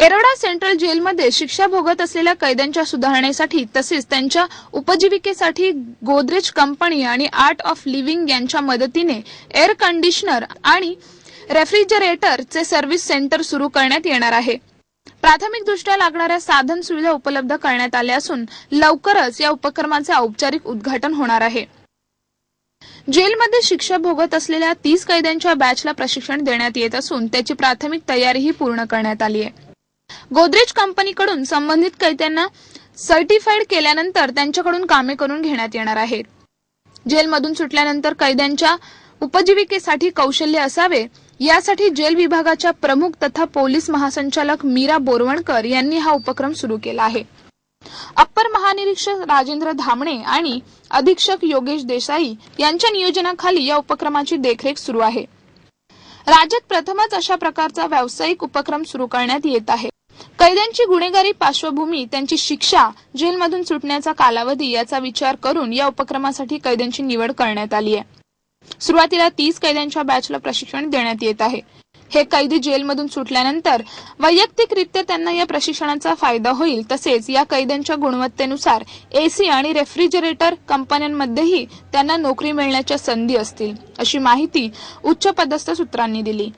एरोडा central जेलमध्ये शिक्षा भोगत असलेल्या कैद्यांच्या सुधारणेसाठी तसेच त्यांच्या उपजीविकेसाठी गोदरेज कंपनी आणि आर्ट ऑफ लिव्हिंग यांच्या मदतीने एअर कंडिशनर आणि रेफ्रिजरेटरचे सर्व्हिस सेंटर सुरू करण्यात येणार आहे. प्राथमिकदृष्ट्या लागणाऱ्या साधन सुविधा उपलब्ध करण्यात आल्या असून लवकरच या उपक्रमाचे औपचारिक उद्घाटन होणार आहे. जेलमध्ये शिक्षा भोगत असलेल्या तीस कैद्यांच्या बॅचला प्रशिक्षण देण्यात येत असून त्याची प्राथमिक तयारीही पूर्ण करण्यात आली आहे. गोदरेज कंपनीकडून संबंधित कैद्यांना सर्टिफाईड केल्यानंतर त्यांच्याकडून कामे करून घेण्यात येणार आहेत. जेलमधून सुटल्यानंतर कैद्यांच्या उपजीविकेसाठी कौशल्य असावे यासाठी जेल विभागाच्या प्रमुख तथा पोलीस महासंचालक मीरा बोरवणकर यांनी हा उपक्रम सुरू केला आहे. अप्पर महानिरीक्षक राजेंद्र धामणे आणि अधीक्षक योगेश देसाई यांच्या नियोजनाखाली या उपक्रमाची देखरेख सुरू आहे. राज्यात प्रथमच अशा प्रकारचा व्यावसायिक उपक्रम सुरू करण्यात येत आहे. कैद्यांची गुन्हेगारी पार्श्वभूमी त्यांची शिक्षा जेलमधून सुटण्याचा कालावधी याचा विचार करून या उपक्रमासाठी कैद्यांची निवड करण्यात आली आहे. सुरुवातीला तीस कैद्यांच्या बॅचला प्रशिक्षण देण्यात येत आहे. हे कैदी जेलमधून सुटल्यानंतर वैयक्तिकरित्या त्यांना या प्रशिक्षणाचा फायदा होईल. तसेच या कैद्यांच्या गुणवत्तेनुसार एसी आणि रेफ्रिजरेटर कंपन्यांमध्येही त्यांना नोकरी मिळण्याच्या संधी असतील अशी माहिती उच्च पदस्थ सूत्रांनी दिली.